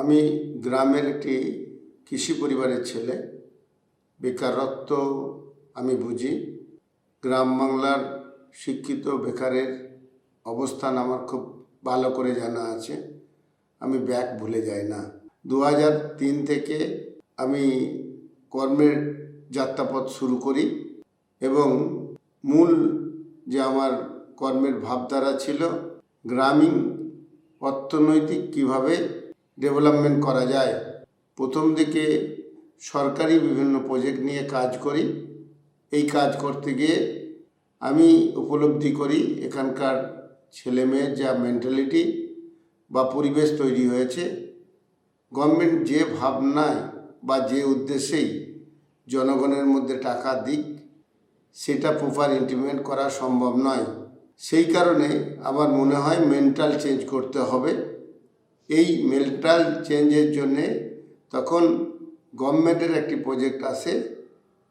আমি গ্রামের একটি কৃষি পরিবারের ছেলে। বেকারত্ব আমি বুঝি। গ্রাম বাংলার শিক্ষিত বেকারের অবস্থান আমার খুব ভালো করে জানা আছে। আমি ব্যাক ভুলে যাই না। দু তিন থেকে আমি কর্মের যাত্রাপথ শুরু করি এবং মূল যে আমার কর্মের ভাবধারা ছিল, গ্রামীণ অর্থনৈতিক কীভাবে ডেভেলপমেন্ট করা যায়। প্রথম দিকে সরকারি বিভিন্ন প্রজেক্ট নিয়ে কাজ করি। এই কাজ করতে গিয়ে আমি উপলব্ধি করি, এখানকার ছেলে ছেলেমেয়ের যা মেন্টালিটি বা পরিবেশ তৈরি হয়েছে। গভর্নমেন্ট যে ভাবনায় বা যে উদ্দেশ্যেই জনগণের মধ্যে টাকা দিক, সেটা প্রপার ইমপ্লিমেন্ট করা সম্ভব নয়। সেই কারণে আমার মনে হয় মেন্টাল চেঞ্জ করতে হবে। এই মেন্টাল চেঞ্জের জন্যে তখন গভর্নমেন্টের একটি প্রজেক্ট আসে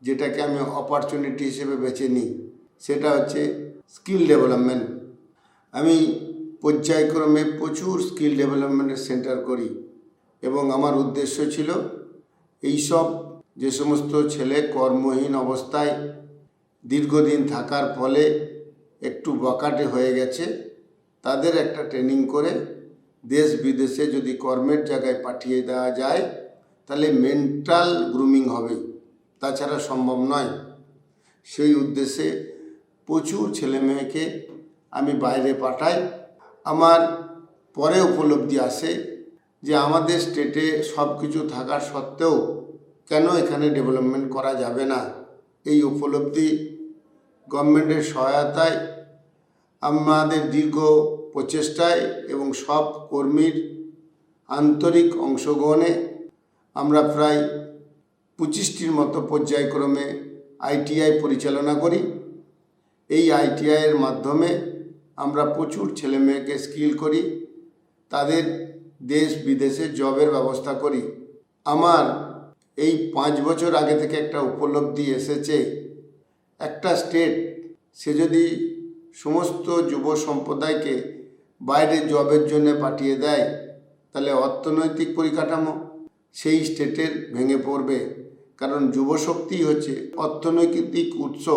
যেটাকে আমি অপরচুনিটি হিসেবে বেছে নিই। সেটা হচ্ছে স্কিল ডেভেলপমেন্ট। আমি পর্যায়ক্রমে প্রচুর স্কিল ডেভেলপমেন্টের সেন্টার করি এবং আমার উদ্দেশ্য ছিল এইসব যে সমস্ত ছেলে কর্মহীন অবস্থায় দীর্ঘদিন থাকার ফলে একটু বকাটে হয়ে গেছে, তাদের একটা ট্রেনিং করে দেশ বিদেশে যদি কর্মের জায়গায় পাঠিয়ে দেওয়া যায়, তাহলে মেন্টাল গ্রুমিং হবে। তাছাড়া সম্ভব নয়। সেই উদ্দেশ্যে প্রচুর ছেলে মেয়েকে আমি বাইরে পাঠাই। আমার পরে উপলব্ধি আসে যে আমাদের স্টেটে সব কিছু থাকার সত্ত্বেও কেন এখানে ডেভেলপমেন্ট করা যাবে না? এই উপলব্ধি গভর্নমেন্টের সহায়তায় আমাদের দীর্ঘ প্রচেষ্টায় এবং সব কর্মীর আন্তরিক অংশগ্রহণে আমরা প্রায় পঁচিশটির মতো পর্যায়ক্রমে আইটিআই পরিচালনা করি। এই আইটিআইয়ের মাধ্যমে আমরা প্রচুর ছেলে মেয়েকে স্কিল করি, তাদের দেশ বিদেশে জবের ব্যবস্থা করি। আমার এই পাঁচ বছর আগে থেকে একটা উপলব্ধি এসেছে। একটা স্টেট, সে যদি সমস্ত যুব সম্প্রদায়কে বাইরে জবের জন্য পাঠিয়ে দেয়, তাহলে অর্থনৈতিক পরিকাঠামো সেই স্টেটের ভেঙে পড়বে। কারণ যুবশক্তি হচ্ছে অর্থনৈতিক উৎস।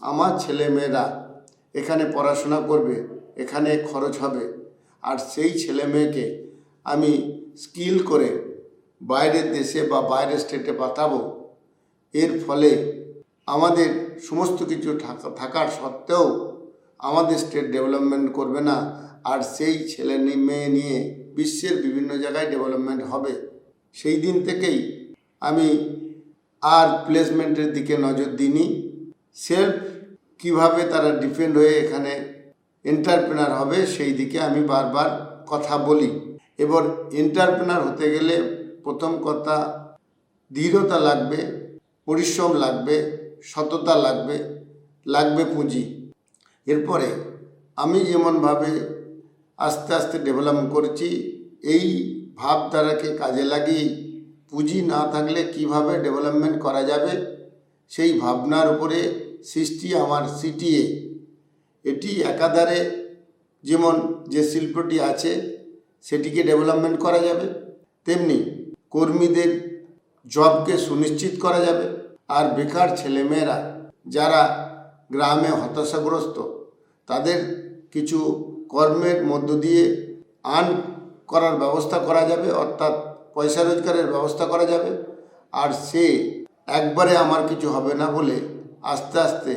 আমার ছেলেমেয়েরা এখানে পড়াশোনা করবে, এখানে খরচ হবে। আর সেই ছেলে মেয়েকে আমি স্কিল করে বাইরের দেশে বা বাইরের স্টেটে পাঠাবো। এর ফলে আমাদের সমস্ত কিছু থাকা- থাকার সত্ত্বেও আমাদের স্টেট ডেভেলপমেন্ট করবে না। আর সেই ছেলে মেয়ে নিয়ে বিশ্বের বিভিন্ন জায়গায় ডেভেলপমেন্ট হবে। সেই দিন থেকেই আমি আর প্লেসমেন্টের দিকে নজর দিইনি। সেলফ কীভাবে তারা ডিপেন্ড হয়ে এখানে এন্টারপ্রেনার হবে সেই দিকে আমি বারবার কথা বলি। এবার এন্টারপ্রেনার হতে গেলে প্রথম কথা, দৃঢ়তা লাগবে, পরিশ্রম লাগবে, সততা লাগবে লাগবে পুঁজি। এরপরে আমি যেমনভাবে আস্তে আস্তে ডেভেলপ করছি। এই ভাবধারাকে কাজে লাগিয়ে পুঁজি না থাকলে কীভাবে ডেভেলপমেন্ট করা যাবে, সেই ভাবনার উপরে সৃষ্টি আমার সিটিএ এটি একাধারে যেমন যে শিল্পটি আছে, সেটিকে ডেভেলপমেন্ট করা যাবে, তেমনি কর্মীদের জবকে সুনিশ্চিত করা যাবে। আর বেকার ছেলেমেয়েরা যারা গ্রামে হতাশাগ্রস্ত, তাদের কিছু কর্মের মধ্য দিয়ে আর্ন করার ব্যবস্থা করা যাবে, অর্থাৎ পয়সা রোজগারের ব্যবস্থা করা যাবে। আর সে একবারে আমার কিছু হবে না বলে আস্তে আস্তে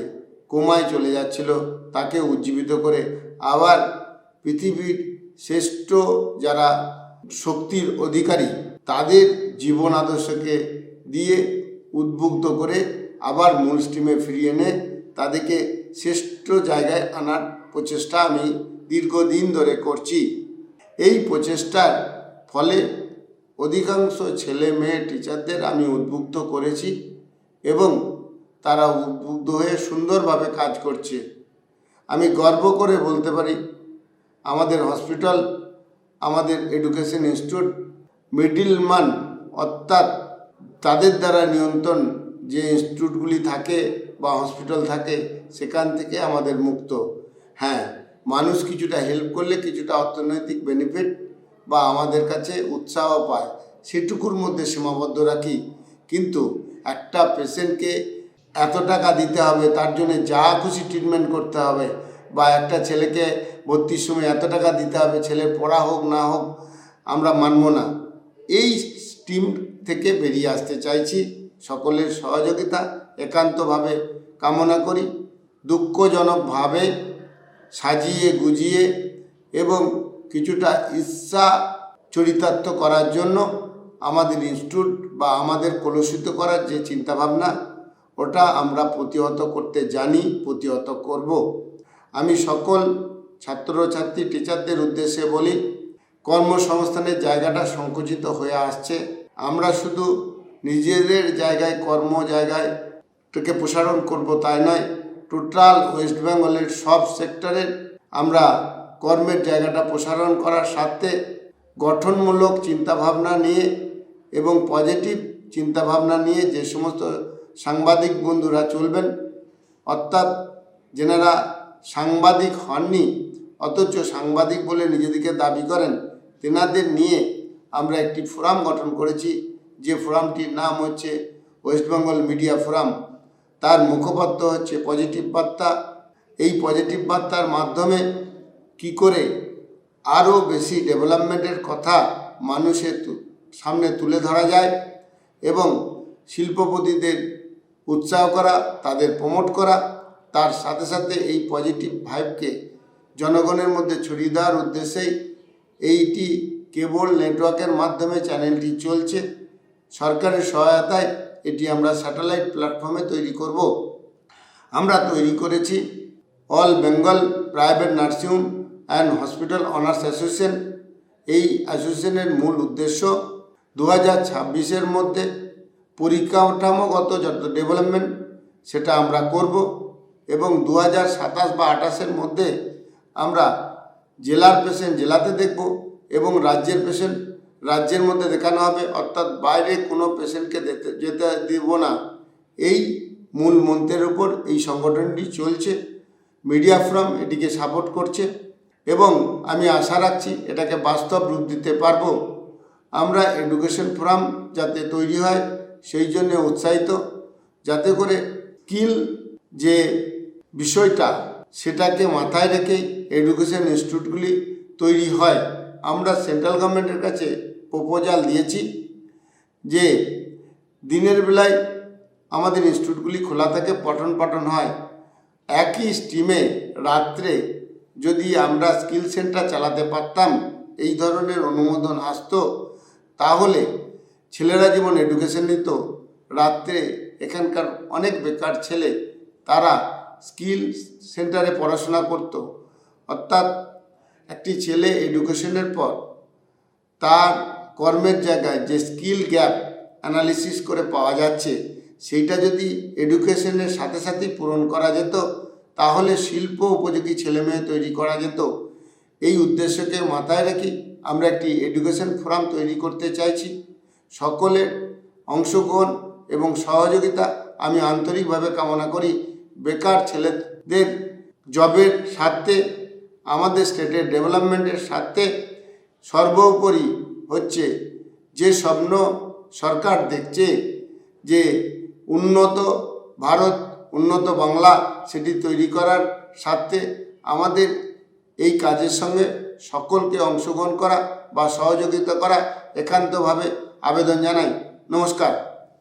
কোমায় চলে যাচ্ছিল, তাকে উজ্জীবিত করে। আবার পৃথিবীর শ্রেষ্ঠ যারা শক্তির অধিকারী, তাদের জীবন আদর্শকে দিয়ে উদ্বুদ্ধ করে আবার মূল স্ট্রিমে ফিরিয়ে এনে তাদেরকে শ্রেষ্ঠ জায়গায় আনার প্রচেষ্টা আমি দীর্ঘদিন ধরে করছি। এই প্রচেষ্টার ফলে অধিকাংশ ছেলে মেয়ে টিচারদের আমি উদ্বুদ্ধ করেছি এবং তারা উদ্বুদ্ধ হয়ে সুন্দরভাবে কাজ করছে। আমি গর্ব করে বলতে পারি, আমাদের হসপিটাল আমাদের এডুকেশন ইনস্টিটিউট মিডিলম্যান অর্থাৎ তাদের দ্বারা নিয়ন্ত্রণ যে ইনস্টিটিউটগুলি থাকে বা হসপিটাল থাকে, সেখান থেকে আমাদের মুক্ত। হ্যাঁ মানুষ কিছুটা হেল্প করলে কিছুটা অর্থনৈতিক বেনিফিট বা আমাদের কাছে উৎসাহ পায়, সেটুকুর মধ্যে সীমাবদ্ধ রাখি। কিন্তু একটা পেশেন্টকে এত টাকা দিতে হবে, তার জন্য যা খুশি ট্রিটমেন্ট করতে হবে বা একটা ছেলেকে ভর্তির সময় এত টাকা দিতে হবে, ছেলের পড়া হোক না হোক, আমরা মানব না। এই টিম থেকে বেরিয়ে আসতে চাইছি। সকলের সহযোগিতা, একান্তভাবে কামনা করি। দুঃখজনকভাবে সাজিয়ে গুজিয়ে এবং কিছুটা ইচ্ছা চরিতার্থ করার জন্য আমাদের ইনস্টিটিউট বা আমাদের কলুষিত করার যে চিন্তাভাবনা, ওটা আমরা প্রতিহত করতে জানি, প্রতিহত করব। আমি সকল ছাত্রছাত্রী, টিচারদের উদ্দেশ্যে বলি কর্মসংস্থানের জায়গাটা সংকুচিত হয়ে আসছে। আমরা শুধু নিজেদের জায়গায়, কর্ম জায়গায় থেকে প্রসারণ করব তাই নয় টোটাল ওয়েস্ট বেঙ্গলের সব সেক্টরের আমরা কর্মের জায়গাটা প্রসারণ করার স্বার্থে গঠনমূলক চিন্তাভাবনা নিয়ে এবং পজিটিভ চিন্তাভাবনা নিয়ে যে সমস্ত সাংবাদিক বন্ধুরা চলবেন, অর্থাৎ যেনারা সাংবাদিক হননি, অথচ সাংবাদিক বলে নিজেদেরকে দাবি করেন, তেনাদের নিয়ে আমরা একটি ফোরাম গঠন করেছি। যে ফোরামটির নাম হচ্ছে ওয়েস্ট বেঙ্গল মিডিয়া ফোরাম। তার মুখপাত্র হচ্ছে পজিটিভ বার্তা। এই পজিটিভ বার্তার মাধ্যমে কি করে আরও বেশি ডেভেলপমেন্টের কথা মানুষের সামনে তুলে ধরা যায় এবং শিল্পপতিদের উৎসাহ করা, তাদের প্রমোট করা, তার সাথে সাথে এই পজিটিভ ভাইবকে জনগণের মধ্যে ছড়িয়ে দেওয়ার উদ্দেশ্যেই এইটি কেবল নেটওয়ার্কের মাধ্যমে চ্যানেলটি চলছে। সরকারের সহায়তায় এটি আমরা স্যাটেলাইট প্ল্যাটফর্মে তৈরি করব। আমরা তৈরি করেছি all Bengal private nursing home and hospital owners association এই অ্যাসোসিয়েশনের মূল উদ্দেশ্য দু হাজার ছাব্বিশের মধ্যে পরিকাঠামোগত যত ডেভেলপমেন্ট সেটা আমরা করব এবং দু হাজার সাতাশ বা আঠাশের মধ্যে আমরা জেলার পেশেন্ট জেলাতে দেখব এবং রাজ্যের পেশেন্ট রাজ্যের মধ্যে দেখানো হবে, অর্থাৎ বাইরে কোনো পেশেন্টকে যেতে যেতে দেব না। এই মূল মন্ত্রের উপর এই সংগঠনটি চলছে। মিডিয়া ফোরাম এটিকে সাপোর্ট করছে এবং আমি আশা রাখছি এটাকে বাস্তব রূপ দিতে পারব। আমরা এডুকেশন ফোরাম যাতে তৈরি হয়, সেই জন্য উৎসাহিত। যাতে করে স্কিল যে বিষয়টা, সেটাকে মাথায় রেখেই এডুকেশন ইনস্টিটিউটগুলি তৈরি হয়। আমরা সেন্ট্রাল গভর্নমেন্টের কাছে প্রপোজাল দিয়েছি যে দিনের বেলায় আমাদের ইনস্টিটিউটগুলি খোলা থাকে, পঠন পাঠন হয়। একই স্ট্রিমে রাত্রে যদি আমরা স্কিল সেন্টার চালাতে পারতাম, এই ধরনের অনুমোদন আসতো, তাহলে ছেলেরা যেমন এডুকেশন নিত, রাত্রে এখানকার অনেক বেকার ছেলে তারা স্কিল সেন্টারে পড়াশোনা করত। অর্থাৎ একটি ছেলে এডুকেশনের পর তার কর্মের জায়গায় যে স্কিল গ্যাপ অ্যানালিসিস করে পাওয়া যাচ্ছে, সেইটা যদি এডুকেশনের সাথে সাথেই পূরণ করা যেত, তাহলে শিল্প উপযোগী ছেলেমেয়ে তৈরি করা যেত। এই উদ্দেশ্যকে মাথায় রেখে আমরা একটি এডুকেশন ফোরাম তৈরি করতে চাইছি। সকলের অংশগ্রহণ এবং সহযোগিতা আমি আন্তরিকভাবে কামনা করি। বেকার ছেলেদের জবের স্বার্থে, আমাদের স্টেটের ডেভেলপমেন্টের স্বার্থে সর্বোপরি হচ্ছে যে স্বপ্ন সরকার দেখছে যে উন্নত ভারত, উন্নত বাংলা সেটি তৈরি করার স্বার্থে আমাদের এই কাজের সঙ্গে সকলকে অংশগ্রহণ করা বা সহযোগিতা করা একান্তভাবে আবেদন জানাই। নমস্কার।